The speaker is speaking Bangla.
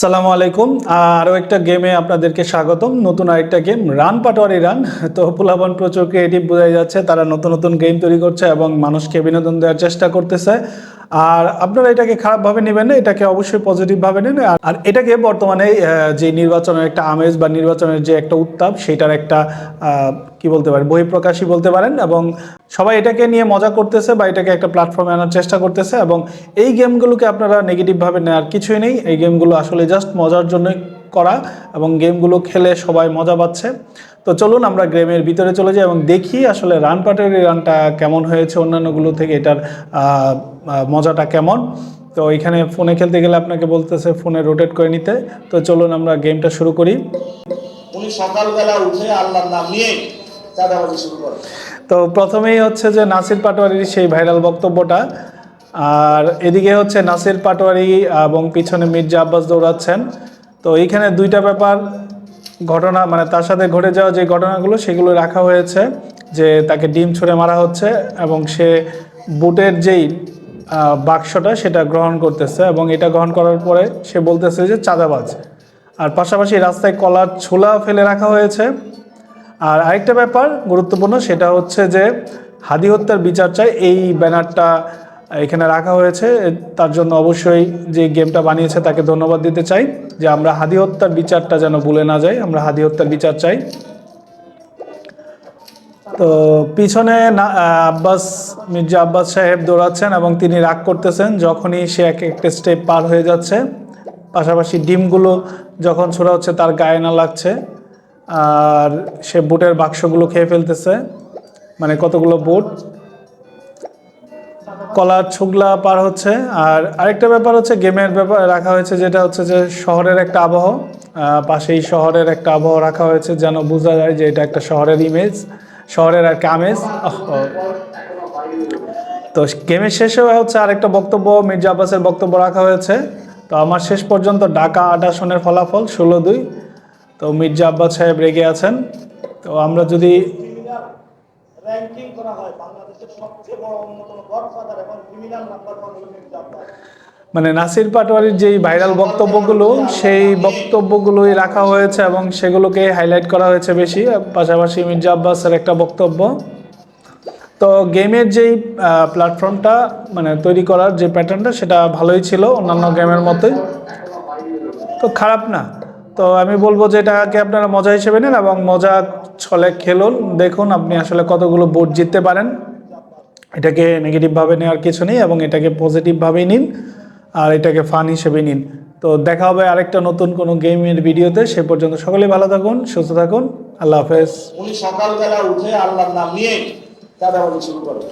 সালামু আলাইকুম। আরও একটা গেমে আপনাদেরকে স্বাগতম। নতুন আরেকটা গেম, রান পাটোয়ারি রান। তো পুলাবন প্রচুর ক্রিয়েটিভ বোঝাই যাচ্ছে, তারা নতুন নতুন গেম তৈরি করছে এবং মানুষকে বিনোদন দেওয়ার চেষ্টা করতেছে। আর আপনারা এটাকে খারাপভাবে নেবেন না, এটাকে অবশ্যই পজিটিভভাবে নেন আর- এটাকে বর্তমানে যে নির্বাচনের একটা আমেজ বা নির্বাচনের যে একটা উত্তাপ, সেটার একটা কি বলতে পারেন, বহিঃপ্রকাশই বলতে পারেন এবং সবাই এটাকে নিয়ে মজা করতেছে বা এটাকে একটা প্ল্যাটফর্মে আনার চেষ্টা করতেছে এবং এই গেমগুলোকে আপনারা নেগেটিভভাবে নেওয়ার কিছুই নেই। এই গেমগুলো আসলে জাস্ট মজার জন্যই করা এবং গেমগুলো খেলে সবাই মজা পাচ্ছে। তো চলুন আমরা গেমের ভিতরে চলে যাই এবং দেখি আসলে রান পাটের রানটা কেমন হয়েছে অন্যান্যগুলো থেকে এটার মজাটা কেমন? তো এখানে ফোনে খেলতে গেলে আপনাকে বলতেছে ফোনে রোটেট করে নিতে। তো চলুন আমরা গেমটা শুরু করি। উনি সকালবেলা উঠে আল্লাহর নাম নিয়ে চাঁদাবাজি শুরু করেন। তো প্রথমেই হচ্ছে যে নাসির পাটোয়ারির সেই ভাইরাল বক্তব্যটা। আর এদিকে হচ্ছে নাসির পাটোয়ারি এবং পিছনে মির্জা আব্বাস দৌড়াচ্ছেন। তো এইখানে দুইটা ব্যাপার ঘটনা মানে তার সাথে ঘটে যাওয়া যে ঘটনাগুলো সেগুলো রাখা হয়েছে যে তাকে ডিম ছুঁড়ে মারা হচ্ছে এবং সে বুটের যেই বাক্সটা সেটা গ্রহণ করতেছে এবং এটা গ্রহণ করার পরে সে বলতেছে যে চাঁদাবাজ। আর পাশাপাশি রাস্তায় কলার ছোলা ফেলে রাখা হয়েছে। আর আরেকটা ব্যাপার গুরুত্বপূর্ণ, সেটা হচ্ছে যে হাদি হত্যার বিচার চাই। এই ব্যানারটা এখানে রাখা হয়েছে। তার জন্য অবশ্যই যে গেমটা বানিয়েছে তাকে ধন্যবাদ দিতে চাই যে আমরা হাদি হত্যার বিচারটা যেন ভুলে না যাই। আমরা হাদি হত্যার বিচার চাই। তো পিছনে আব্বাস মির্জা আব্বাস সাহেব দৌড়াচ্ছেন এবং তিনি রাগ করতেছেন যখনই সে এক একটা স্টেপ পার হয়ে যাচ্ছে। পাশাপাশি ডিমগুলো যখন ছোড়া হচ্ছে তার গায়ে না লাগছে। আর সে বুটের বাক্সগুলো খেয়ে ফেলতেছে। মানে কতগুলো বুট? কলার ছুগলা পার হচ্ছে। আর আরেকটা ব্যাপার হচ্ছে গেমের ব্যাপার রাখা হয়েছে যেটা হচ্ছে যে শহরের একটা আবহ আহ, পাশেই শহরের একটা আবহ রাখা হয়েছে যেন বোঝা যায় যে এটা একটা শহরের ইমেজ শহরের আর কি আমেজ আহ, তো গেমের শেষে হচ্ছে আরেকটা বক্তব্য মির্জা আব্বাসের বক্তব্য রাখা হয়েছে। তো আমার শেষ পর্যন্ত ঢাকা আট ফলাফল ষোলো দুই। তো মির্জা আব্বাস সাহেব রেগে আছেন। তো আমরা যদি করা হয় বাংলাদেশের সবচেয়ে বড় অন্যতম গডফাদার এবং ক্রিমিনাল নাম্বার মানে নাসির পাটোয়ারির যেই ভাইরাল বক্তব্যগুলো, সেই বক্তব্যগুলোই রাখা হয়েছে এবং সেগুলোকে হাইলাইট করা হয়েছে বেশি, পাশাপাশি মির্জা আব্বাসের একটা বক্তব্য। তো গেমের যেই প্ল্যাটফর্মটা মানে তৈরি করার যে প্যাটার্নটা সেটা ভালোই ছিল অন্যান্য গেমের মতোই। তো খারাপ না। তো আমি বলব যে এটাকে আপনারা মজা হিসেবে নেন এবং মজা ছলে খেলুন। দেখুন আপনি আসলে কতগুলো বোর্ড জিততে পারেন। এটাকে নেগেটিভভাবে নেওয়ার কিছু নেই এবং এটাকে পজিটিভভাবেই নিন। আর এটাকে ফান হিসেবে নিন। তো দেখা হবে আরেকটা নতুন কোনো গেমের ভিডিওতে। সে পর্যন্ত সকলে ভালো থাকুন, সুস্থ থাকুন। আল্লাহ হাফেজ। উনি সকালবেলা উঠে আল্লাহর নাম নিয়ে চাঁদাবাজি শুরু করেন।